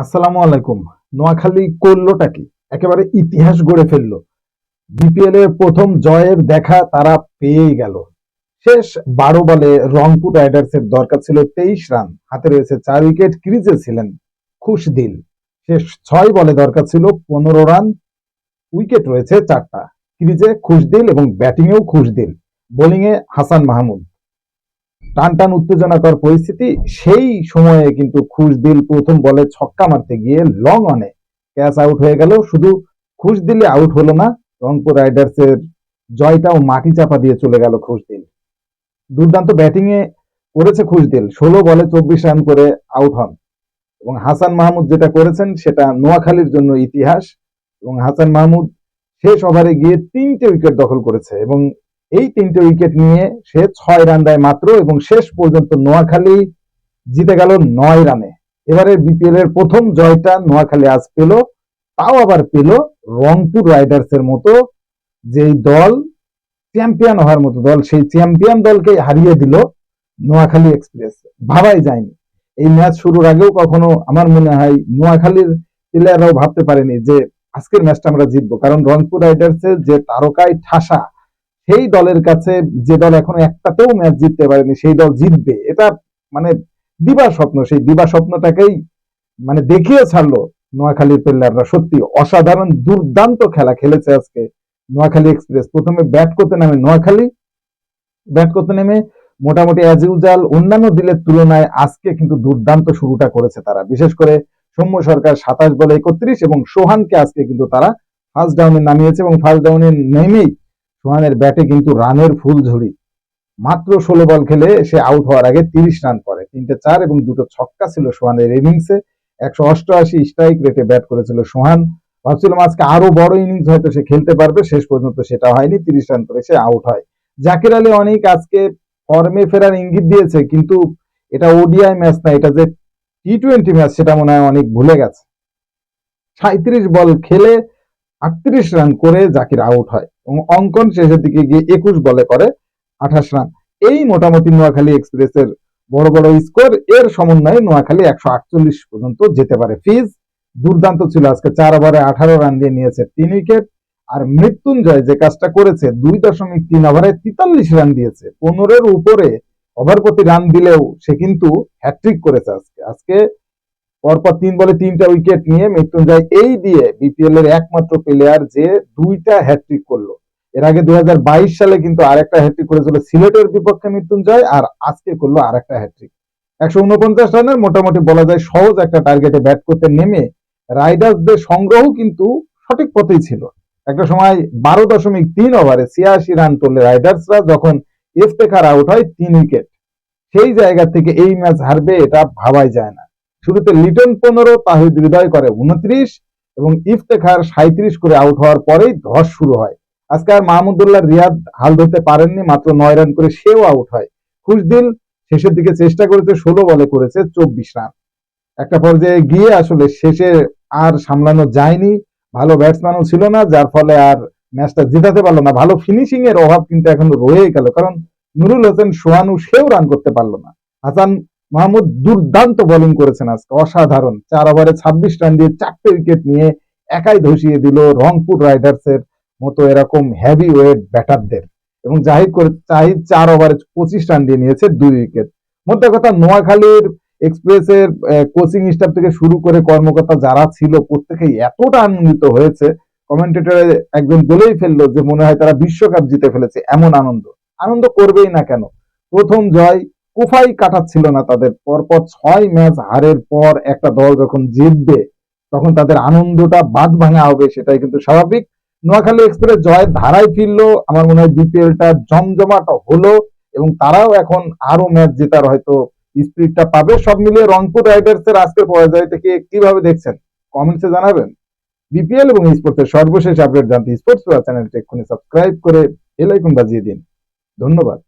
আসসালামু আলাইকুম। নোয়াখালী করলোটা কি? একেবারে ইতিহাস গড়ে ফেলল। বিপিএল এর প্রথম জয়ের দেখা তারা পেয়ে গেল। শেষ বারো বলে রংপুর রাইডার্স এর দরকার ছিল তেইশ রান। হাতে রয়েছে চার উইকেট, ক্রিজে ছিলেন খুশদিল। শেষ ছয় বলে দরকার ছিল পনেরো রান, উইকেট রয়েছে চারটা। ক্রিজে খুশদিল এবং ব্যাটিংয়েও খুশদিল। বোলিংয়ে হাসান মাহমুদ। টান টান উত্তেজনাকর পরিস্থিতি, সেই সময়ে কিন্তু খুশদিল প্রথম বলে ছক্কা মারতে গিয়ে লং অনে ক্যাচ আউট হয়ে গেল। শুধু খুশদিলে আউট হলো না, রংপুর রাইডার্স এর জয়টাও মাটি চাপা দিয়ে চলে গেল খুশদিল। দুর্দান্ত ব্যাটিং এ করেছে খুশদিল, ষোলো বলে চব্বিশ রান করে আউট হন। এবং হাসান মাহমুদ যেটা করেছেন, সেটা নোয়াখালীর জন্য ইতিহাস। এবং হাসান মাহমুদ শেষ ওভারে গিয়ে তিনটে উইকেট দখল করেছে এবং এই তিনটে উইকেট নিয়ে সে ছয় রান দেয় মাত্র এবং শেষ পর্যন্ত নোয়াখালী জিতে গেল নয় রানে এবারে বিপিএল এর প্রথম জয়টা নোয়াখালী আজ পেল, তাও আবার পেল রংপুর রাইডার্স এর মতো যেই দল চ্যাম্পিয়ন হওয়ার মতো দল, সেই চ্যাম্পিয়ন দলকে হারিয়ে দিল নোয়াখালী এক্সপ্রেস ভাবাই যায়নি। এই ম্যাচ শুরুর আগেও কখনো আমার মনে হয় নোয়াখালীর প্লেয়াররাও ভাবতে পারেনি যে আজকের ম্যাচটা আমরা জিতবো, কারণ রংপুর রাইডার্স এর যে তারকায় ঠাসা সেই দলের কাছে যে দল এখনও একটাতেও ম্যাচ জিততে পারেনি, সেই দল জিতবে। এটা মানে দিবা স্বপ্ন, সেই দিবা স্বপ্নটাকেই মানে দেখিয়ে ছাড়লো নোয়াখালীর প্লেয়াররা সত্যি অসাধারণ, দুর্দান্ত খেলা খেলেছে আজকে নোয়াখালী এক্সপ্রেস প্রথমে ব্যাট করতে নামে নোয়াখালী ব্যাট করতে নেমে মোটামুটি অ্যাজ ইউজাল অন্যান্য দিলের তুলনায় আজকে কিন্তু দুর্দান্ত শুরুটা করেছে তারা। বিশেষ করে সৌম্য সরকার সাতাশ বলে একত্রিশ এবং সোহানকে আজকে কিন্তু তারা ফার্স্ট ডাউনে নামিয়েছে এবং ফার্স্ট ডাউনে নেমেই সোহানের ব্যাটে কিন্তু রানের ফুল ঝুড়ি মাত্র ষোলো বল খেলে সে আউট হওয়ার আগে তিরিশ রান করে। তিনটে চার এবং দুটো ছক্কা ছিল সোহানের ইনিংসে। একশো অষ্টআশি স্ট্রাইক রেটে ব্যাট করেছিল সোহান। ভাবছিলাম আজকে আরও বড় ইনিংস হয়তো সে খেলতে পারবে। শেষ পর্যন্ত সেটা হয়নি। তিরিশ রান করে সে আউট হয়। জাকির আলী অনেক আজকে ফর্মে ফেরার ইঙ্গিত দিয়েছে, কিন্তু এটা ওডিআই ম্যাচ না, এটা যে টি টোয়েন্টি ম্যাচ সেটা মনে হয় অনেক ভুলে গেছে। সাঁত্রিশ বল খেলে আটত্রিশ রান করে জাকির আউট হয়। অঙ্কন শেষের দিকে গিয়ে একুশ বলে করে আঠাশ রান। এই মোটামুটি নোয়াখালী এক্সপ্রেসের বড় বড় স্কোর, এর সমন্বয়ে নোয়াখালী একশো আটচল্লিশ পর্যন্ত যেতে পারে। ফিজ দুর্দান্ত ছিল আজকে, চার ওভারে আঠারো রান দিয়ে নিয়েছে তিন উইকেট আর মৃত্যুঞ্জয় যে কাজটা করেছে, দুই দশমিক তিন ওভারে তেতাল্লিশ রান দিয়েছে। পনেরোর উপরে ওভার প্রতি রান দিলেও সে কিন্তু হ্যাট্রিক করেছে আজকে। আজকে পরপর তিন বলে তিনটা উইকেট নিয়ে মৃত্যুঞ্জয় এই দিয়ে বিপিএল এর একমাত্র প্লেয়ার যে দুইটা হ্যাট্রিক করল। এর আগে দুই সালে কিন্তু আরেকটা হ্যাট্রিক করেছিল সিলেটের বিপক্ষে মৃত্যুঞ্জয় আর আজকে করল আরেকটা হ্যাট্রিক একশো উনপঞ্চাশ রানের মোটামুটি বলা যায় সহজ একটা টার্গেটে ব্যাট করতে নেমে রাইডার্সদের সংগ্রহ কিন্তু সঠিক পথেই ছিল। একটা সময় বারো দশমিক তিন ওভারে ছিয়াশি রান তুললে রাইডার্সরা যখন ইফতেখার আউট হয় তিন উইকেট সেই জায়গা থেকে এই ম্যাচ হারবে এটা ভাবাই যায় না। শুরুতে লিটন পনেরো তাহিদ হৃদয় করে উনত্রিশ এবং ইফতেখার সাঁত্রিশ করে আউট হওয়ার পরেই ধস শুরু হয়। আজকে আর মাহমুদুল্লাহ রিয়াদ হাল ধরতে পারেননি, মাত্র নয় রান করে সেও আউট হয়। খুশদিল শেষের দিকে চেষ্টা করেছে, ষোলো বলে করেছে, চব্বিশ রান। একটা পর্যায়ে গিয়ে আসলে শেষে আর সামলানো যায়নি। ভালো ব্যাটসম্যানও ছিল না, যার ফলে আর ম্যাচটা জিতাতে পারল না। ভালো ফিনিশিং এর অভাব কিন্তু এখন রয়ে গেল, কারণ নুরুল হোসেন সোহানু সেও রান করতে পারল না। হাসান মাহমুদ দুর্দান্ত বোলিং করেছেন আজকে। অসাধারণ। চার ওভারে ছাব্বিশ রান দিয়ে চারটে উইকেট নিয়ে একাই ধসিয়ে দিল রংপুর রাইডার্স এর মতো এরকম হেভি ওয়েট ব্যাটারদের এবং জাহিদ করে জাহিদ চার ওভারে পঁচিশ রান দিয়ে নিয়েছে দুই উইকেট মোদ্দা কথা, নোয়াখালীর এক্সপ্রেসের কোচিং স্টাফ থেকে শুরু করে কর্মকর্তা যারা ছিল, প্রত্যেকেই এতটা আনন্দিত হয়েছে। কমেন্টেটরে একজন বলেই ফেলল যে, মনে হয় তারা বিশ্বকাপ জিতে ফেলেছে। এমন আনন্দ। আনন্দ করবেই না কেন? প্রথম জয় কোফাই কাটাচ্ছিল না তাদের। পরপর ছয় ম্যাচ হারের পর একটা দল যখন জিতবে, তখন তাদের আনন্দটা বাদ ভাঙা হবে, সেটাই কিন্তু স্বাভাবিক। নোয়াখালী এক্সপ্রেস জয়ের ধারায় ফিরলো, আমার মনে হয় বিপিএলটা জমজমাট হলো এবং তারাও এখন আরও ম্যাচ জেতার হয়তো স্পিডটা পাবে। সব মিলিয়ে রংপুর রাইডার্স এর আজকের পরাজয় থেকে কীভাবে দেখছেন? কমেন্টসে জানাবেন। বিপিএল এবং স্পোর্টসের সর্বশেষ আপডেট জানতে স্পোর্টস চ্যানেলটি এক্ষুনি সাবস্ক্রাইব করে বেল আইকন বাজিয়ে দিন। ধন্যবাদ।